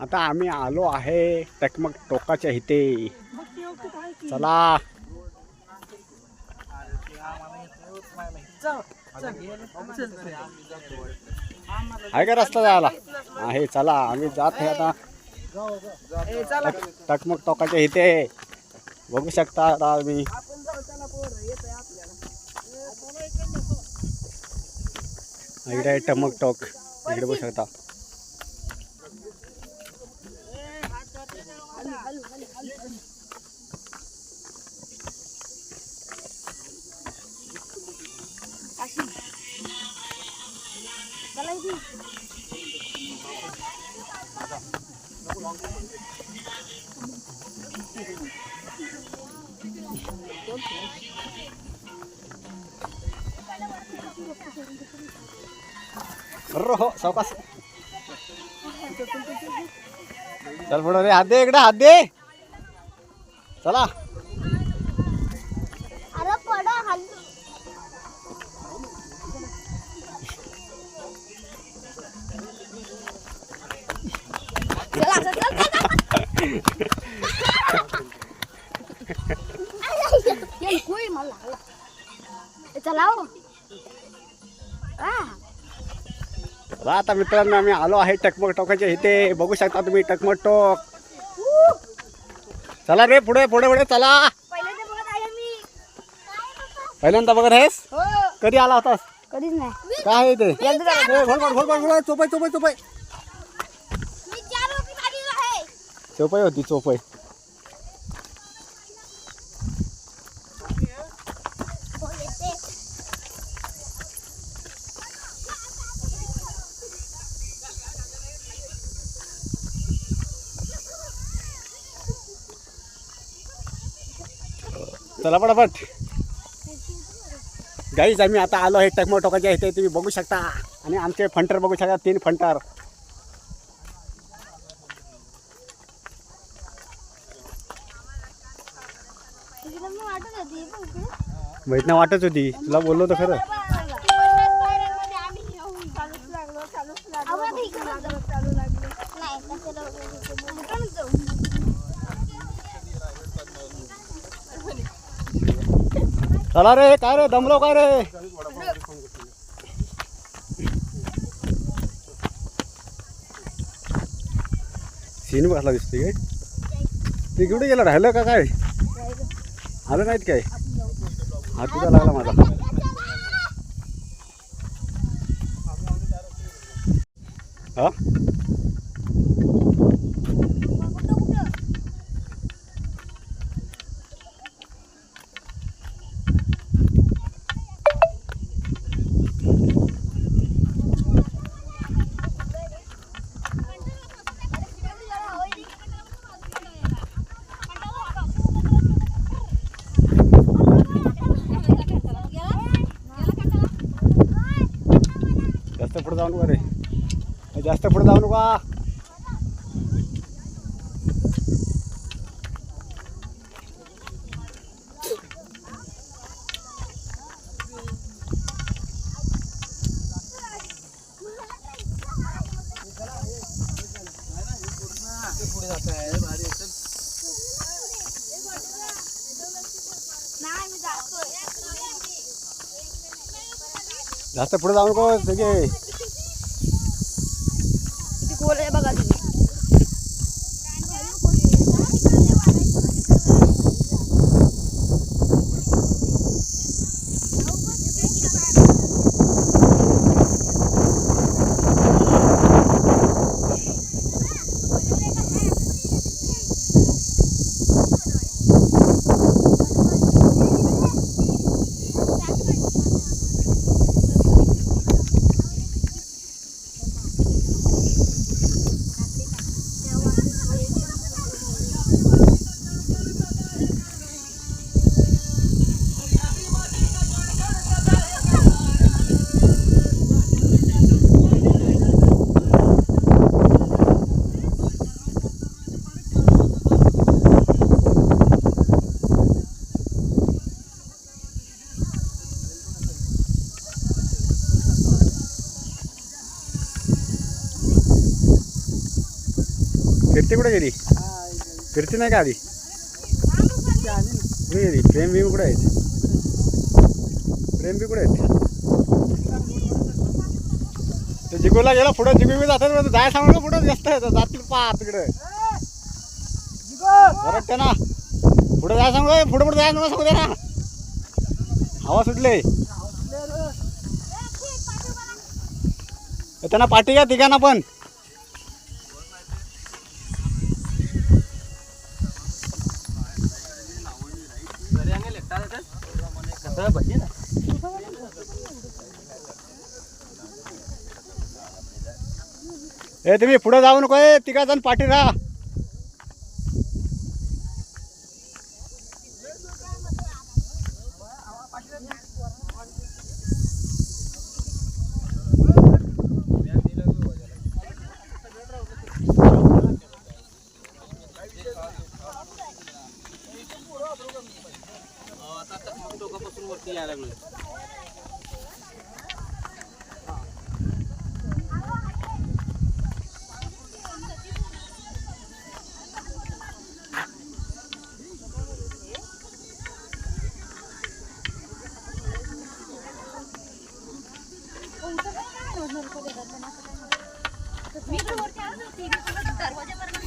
आता आम्ही आलो आहे टकमक टोकाच्या इथे. चला. आहे का रस्ता जायला? आहे चला. आम्ही जात आहे आता. टक- टकमक टोकाच्या इथे. बघू शकता आता आम्ही. इकडे टमक टोक. इकडे बघू शकता. हो सावकाश. चल पुढे रे हात दे इकडे हात दे. चला. चला आता मित्रांनो आम्ही आलो आहे टकमक टोकाच्या इथे. बघू शकता तुम्ही टकमक टोक. चला रे पुढे पुढे पुढे चला. पहिल्यांदा बघत आहेस? हो. कधी आला होतास? कधीच नाही. काय आहे ते? ए, घोल घोल चोपाई होती चोपाई चला पटापट. गाईज आम्ही आता आलो आहे टकमटोकाच्या इथे तुम्ही बघू शकता. आणि आमचे फंटर बघू शकता तीन फंटर तिकडे मी वाटत होती पण इकडे माहीत नाही वाटत होती. तुला बोललो होतं खरं. चला रे काय रे दमलो काय रे? सीन बसला दिसते काय? ते कुठे गेला? राहिलं का काय? आलं नाहीत काय? हा तुझा लागला माझा. हा जास्त पुढे जाऊ नका रे. जास्त पुढे जाऊ नका. जास्त पुढे जाऊ नको सगळे. फिरते कुठे गेली फिरते नाही का आधी? कुठे गेली प्रेम बी कुठे आहेत? प्रेम बी कुठे आहेत? ते जिगूला गेला पुढे जिगू बी जातात जाय सांगू पुढे जास्त आहे जातील पा तिकडे बरं ना पुढे जाय सांगू पुढे पुढे जाय नका सांगू दे ना हवा सुटले. त्यांना पाठी घ्या तिघांना पण. ए तुम्ही पुढे जाऊ नको ए तिघा जण पाठी राहा. मी तर वरती आलो, TV सोबत दरवाजापर्यंत